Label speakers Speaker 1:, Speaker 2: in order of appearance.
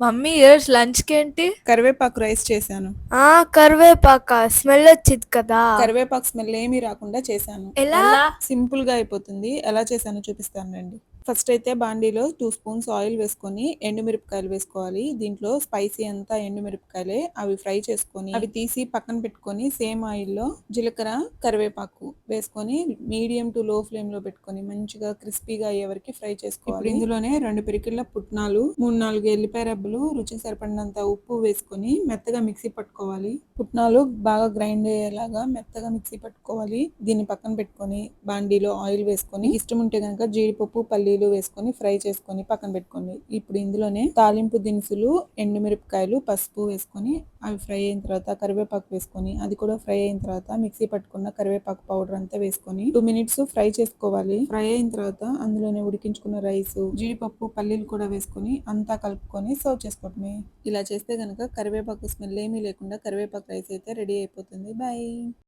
Speaker 1: Mummy ఈరోజు లంచ్కి ఏంటి?
Speaker 2: కరివేపాకు రైస్ చేశాను.
Speaker 3: ఆ కరివేపాక? స్మెల్ వచ్చింది కదా.
Speaker 2: కరివేపాకు స్మెల్ ఏమీ రాకుండా చేశాను.
Speaker 3: ఎలా?
Speaker 2: సింపుల్గా అయిపోతుంది. ఎలా చేశానో చూపిస్తాను రండి. ఫస్ట్ అయితే బాండీలో టూ స్పూన్స్ ఆయిల్ వేసుకొని ఎండుమిరపకాయలు వేసుకోవాలి. దీంట్లో స్పైసీ అంతా ఎండుమిరపకాయలే. అవి ఫ్రై చేసుకొని అవి తీసి పక్కన పెట్టుకొని సేమ్ ఆయిల్లో జీలకర్ర కరివేపాకు వేసుకొని మీడియం టు లో ఫ్లేమ్లో పెట్టుకొని మంచిగా క్రిస్పీగా అయ్యే వరకు ఫ్రై చేసుకోవాలి. ఇందులోనే రెండు పిరికిళ్ళ పుట్నాలు మూడు నాలుగు ఎల్లిపాయ రబ్బలు రుచి సరిపడినంత ఉప్పు వేసుకొని మెత్తగా మిక్సీ పట్టుకోవాలి. పుట్నాలు బాగా గ్రైండ్ అయ్యేలాగా మెత్తగా మిక్సీ పట్టుకోవాలి. దీన్ని పక్కన పెట్టుకొని బాండీలో ఆయిల్ వేసుకొని ఇష్టం ఉంటే కనుక జీడిపప్పు పల్లీలు వేసుకొని ఫ్రై చేసుకొని పక్కన పెట్టుకోండి. ఇప్పుడు ఇందులోనే తాలింపు దినుసులు ఎండుమిరపకాయలు పసుపు వేసుకొని అవి ఫ్రై అయిన తర్వాత కరివేపాకు వేసుకొని అది కూడా ఫ్రై అయిన తర్వాత మిక్సీ పట్టుకున్న కరివేపాకు పౌడర్ అంతా వేసుకొని టూ మినిట్స్ ఫ్రై చేసుకోవాలి. ఫ్రై అయిన తర్వాత అందులోనే ఉడికించుకున్న రైస్ జీడిపప్పు పల్లీలు కూడా వేసుకొని అంతా కలుపుకొని సర్వ్ చేసుకోవటమే ఇలా చేస్తే కనుక కరివేపాకు స్మెల్ ఏమీ లేకుండా కరివేపాకు రైస్ అయితే రెడీ అయిపోతుంది. బాయ్.